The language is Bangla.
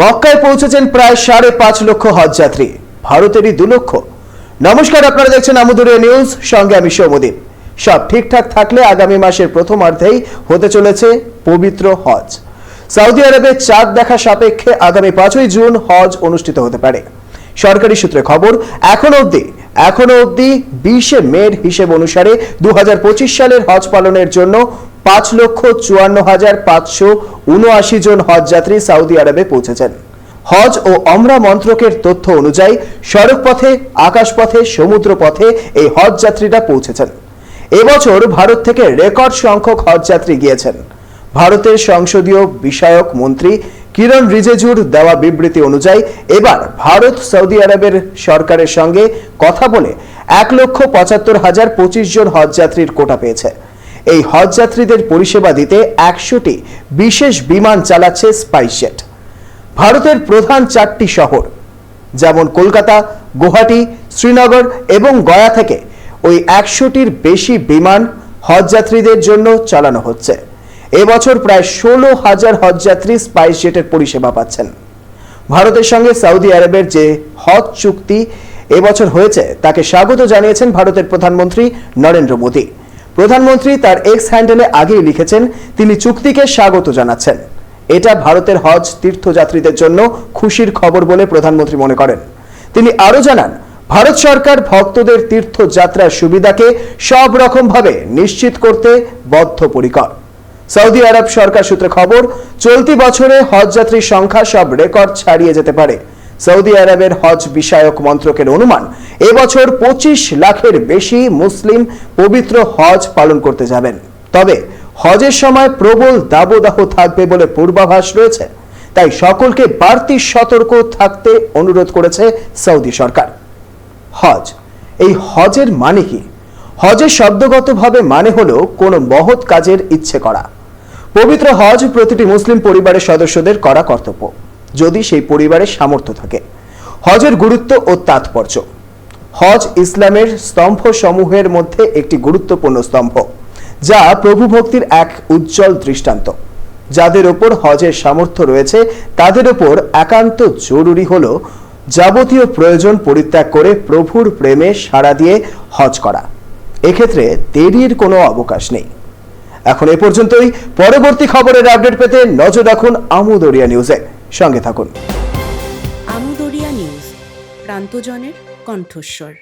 মক্কায় পৌঁছেছেন প্রায় সাড়ে পাঁচ লক্ষ হজযাত্রী। ভারতেরই দু লক্ষ। নমস্কার, আপনারা দেখছেন আমুদুরিয়া নিউজ। সঙ্গে আমি সৌমদীপ। সব ঠিকঠাক থাকলে আগামী মাসের প্রথমার্ধেই হতে চলেছে পবিত্র হজ। সৌদি আরবে চাঁদ দেখা সাপেক্ষে আগামী পাঁচই জুন হজ অনুষ্ঠিত হতে পারে। সরকারি সূত্রে খবর, এখনও অবধি এখনও অবধি বিশে মের হিসেব অনুসারে দু হাজার পঁচিশ সালের হজ পালনের জন্য পাঁচ লক্ষ চুয়ান্ন হাজার পাঁচশো উনআশি জন হজযাত্রী সৌদি আরবে পৌঁছেছেন। হজ ও অমরা মন্ত্রকের তথ্য অনুযায়ী সড়ক পথে আকাশপথে সমুদ্র পথে এই হজ যাত্রীরা পৌঁছেছেন। এবছর ভারত থেকে রেকর্ড সংখ্যক হজযাত্রী গিয়েছেন। ভারতের সংসদীয় বিষয়ক মন্ত্রী কিরণ রিজেজুর দেওয়া বিবৃতি অনুযায়ী, এবার ভারত সৌদি আরবের সরকারের সঙ্গে কথা বলে এক লক্ষ পঁচাত্তর হাজার পঁচিশ জন হজযাত্রীর কোটা পেয়েছে। এই হজযাত্রীদের পরিষেবা দিতে একশোটি বিশেষ বিমান চালাচ্ছে স্পাইসজেট। ভারতের প্রধান চারটি শহর, যেমন কলকাতা, গুয়াহাটি, শ্রীনগর এবং গয়া থেকে ওই একশোটির বেশি বিমান হজযাত্রীদের জন্য চালানো হচ্ছে। এবছর প্রায় ষোলো হাজার হজযাত্রী স্পাইস জেটের পরিষেবা পাচ্ছেন। ভারতের সঙ্গে সৌদি আরবের যে হজ চুক্তি এবছর হয়েছে, তাকে স্বাগত জানিয়েছেন ভারতের প্রধানমন্ত্রী নরেন্দ্র মোদী। প্রধানমন্ত্রী তার এক্স হ্যান্ডেলে আগেই লিখেছেন, তিনি চুক্তিকে স্বাগত জানাচ্ছেন। এটা ভারতের হজ তীর্থযাত্রীদের জন্য খুশির খবর বলে প্রধানমন্ত্রী মনে করেন। তিনি আরও জানান, ভারত সরকার ভক্তদের তীর্থযাত্রার সুবিধাকে সব রকম ভাবে নিশ্চিত করতে বদ্ধপরিকর। সৌদি আরব সরকার সূত্রে খবর, চলতি বছরে হজ যাত্রীর সংখ্যা সব রেকর্ড ছাড়িয়ে যেতে পারে। সৌদি আরবের হজ বিষয়ক মন্ত্রকের অনুমান এবছর পঁচিশ লাখের বেশি মুসলিম পবিত্র হজ পালন করতে যাবেন। তবে হজের সময় প্রবল দাবদাহ থাকবে বলে পূর্বাভাস রয়েছে। তাই সকলকে বাড়তি সতর্ক থাকতে অনুরোধ করেছে সৌদি সরকার। হজ, এই হজের মানে কি? হজের শব্দগতভাবে মানে হলো কোনো মহৎ কাজের ইচ্ছে করা। পবিত্র হজ প্রতিটি মুসলিম পরিবারের সদস্যদের করা কর্তব্য, যদি সেই পরিবারের সামর্থ্য থাকে। হজের গুরুত্ব ও তাৎপর্য। হজ ইসলামের স্তম্ভ সমূহের মধ্যে একটি গুরুত্বপূর্ণ স্তম্ভ, যা প্রভু ভক্তির এক উজ্জ্বল দৃষ্টান্ত। যাদের ওপর হজের সামর্থ্য রয়েছে, তাদের ওপর একান্ত জরুরি হল যাবতীয় প্রয়োজন পরিত্যাগ করে প্রভুর প্রেমে সাড়া দিয়ে হজ করা। এক্ষেত্রে দেরির কোনো অবকাশ নেই। এখন এ পর্যন্তই। পরবর্তী খবরের আপডেট পেতে নজর রাখুন আমুদরিয়া নিউজে। সঙ্গে থাকুন। আমুদরিয়া নিউজ, প্রান্তজনের কণ্ঠস্বর।